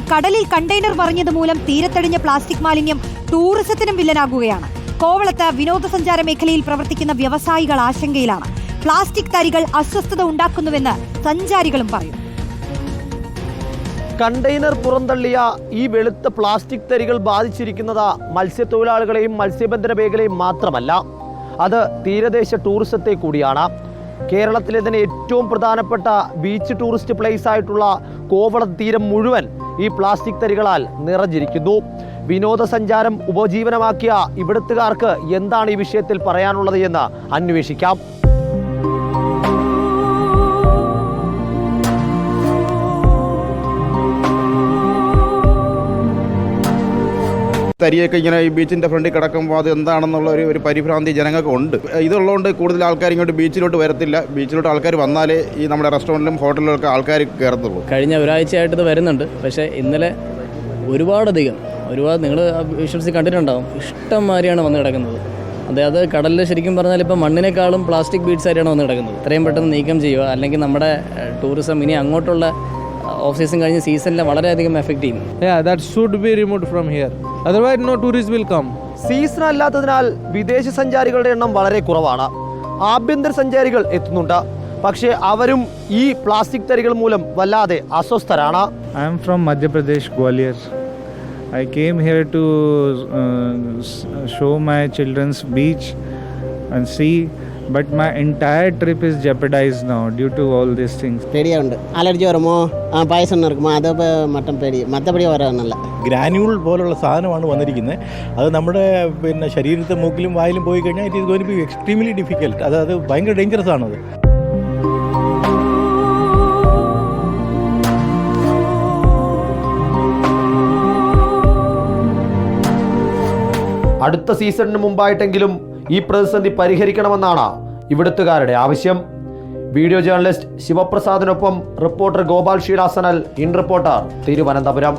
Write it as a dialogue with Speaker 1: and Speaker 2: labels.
Speaker 1: ഈ കടലിൽ കണ്ടെയ്നർ പറഞ്ഞത് മൂലം തീരത്തടിഞ്ഞ പ്ലാസ്റ്റിക് മാലിന്യം ടൂറിസത്തിനും വില്ലനാകുകയാണ്. കോവളത്ത് വിനോദസഞ്ചാര മേഖലയിൽ പ്രവർത്തിക്കുന്ന വ്യവസായികൾ ആശങ്കയിലാണ്. പ്ലാസ്റ്റിക് തരികൾ അസ്വസ്ഥത ഉണ്ടാക്കുന്നുവെന്ന് സഞ്ചാരികളും പറയും.
Speaker 2: കണ്ടെയ്നർ പുറന്തള്ളിയ ഈ വെളുത്ത പ്ലാസ്റ്റിക് തരികൾ ബാധിച്ചിരിക്കുന്നത് മത്സ്യത്തൊഴിലാളികളെയും മത്സ്യബന്ധന മേഖലയും മാത്രമല്ല. അത് തീരദേശ ടൂറിസത്തെ കൂടിയാണ്. കേരളത്തിലെ തന്നെ ഏറ്റവും പ്രധാനപ്പെട്ട ബീച്ച് ടൂറിസ്റ്റ് പ്ലേസ് ആയിട്ടുള്ള കോവളം തീരം മുഴുവൻ ഈ പ്ലാസ്റ്റിക് തരികളാൽ നിറഞ്ഞിരിക്കുന്നു. വിനോദസഞ്ചാരം ഉപജീവനമാക്കിയ ഇവിടുത്തുകാർക്ക് എന്താണ് ഈ വിഷയത്തിൽ പറയാനുള്ളത് എന്ന് അന്വേഷിക്കാം.
Speaker 3: തരിയൊക്കെ ഇങ്ങനെ ഈ ബീച്ചിന്റെ ഫ്രണ്ടിൽ കിടക്കുമ്പോൾ അത് എന്താണെന്നുള്ള ഒരു ഒരു പരിഭ്രാന്തി ജനങ്ങൾക്ക് ഉണ്ട്. ഇതുള്ളതുകൊണ്ട് കൂടുതൽ ആൾക്കാർ ഇങ്ങോട്ട് ബീച്ചിലോട്ട് വരത്തില്ല. ബീച്ചിലോട്ട് ആൾക്കാർ വന്നാലേ ഈ നമ്മുടെ റെസ്റ്റോറന്റിലും ഹോട്ടലിലൊക്കെ ആൾക്കാർ കയറത്തുള്ളൂ.
Speaker 4: കഴിഞ്ഞ ഒരാഴ്ചയായിട്ട് ഇത് വരുന്നുണ്ട്. പക്ഷേ ഇന്നലെ ഒരുപാടധികം ഒരുപാട് നിങ്ങൾ വിശ്വസിച്ച് കണ്ടിട്ടുണ്ടാവും. ഇഷ്ടം മാതിരിയാണ് വന്ന് കിടക്കുന്നത്. അതായത് കടലിൽ ശരിക്കും പറഞ്ഞാൽ ഇപ്പോൾ മണ്ണിനേക്കാളും പ്ലാസ്റ്റിക് ബീഡ്സ് ആയിട്ടാണ് വന്ന് കിടക്കുന്നത്. ഇത്രയും പെട്ടെന്ന് നീക്കം ചെയ്യുക അല്ലെങ്കിൽ നമ്മുടെ ടൂറിസം ഇനി അങ്ങോട്ടുള്ള ഓഫ് സീസൺ കഴിഞ്ഞ സീസണിൽ വളരെയധികം എഫക്റ്റ് ചെയ്യും
Speaker 5: that should be remove from from Otherwise, no tourists will come.
Speaker 2: Season അല്ലാത്തതിനാൽ വിദേശ സഞ്ചാരികളുടെ എണ്ണം വളരെ കുറവാണ് ആഭ്യന്തര സഞ്ചാരികൾ എത്തുന്നുണ്ട് പക്ഷേ അവരും ഈ പ്ലാസ്റ്റിക് തരികൾ മൂലം വല്ലാതെ അസ്വസ്ഥരാണ്
Speaker 6: I am from Madhya Pradesh, Gwalior. I came here to uh, s- show my children's beach and see, but my entire trip is jeopardized now due to all these things.
Speaker 7: பேடியாக உண்டு allergy வருமோ ஆ, பாயசம் இருக்குமோ அதை ப- மட்டும் பேடி மற்றபடி வராதுல்ல
Speaker 8: granule പോലുള്ള സാധനമാണ് വന്നിരിക്കുന്നത് അത് നമ്മുടെ പിന്നെ ശരീരത്തെ മൂക്കിലും വായിലും പോയി കഴിഞ്ഞാൽ it is going be extremely difficult അത് അത് ഭയങ്കര ഡേഞ്ചറസ് ആണത്
Speaker 2: അടുത്ത സീസണിന് മുമ്പായിട്ടെങ്കിലും ഈ പ്രതിസന്ധി പരിഹരിക്കണമെന്നാണ് ഇവിടുത്തുകാരുടെ ആവശ്യം. വീഡിയോ ജേർണലിസ്റ്റ് ശിവപ്രസാദിനൊപ്പം റിപ്പോർട്ടർ ഗോപാൽ ഷീലാസനൽ ഇൻ റിപ്പോർട്ടർ തിരുവനന്തപുരം.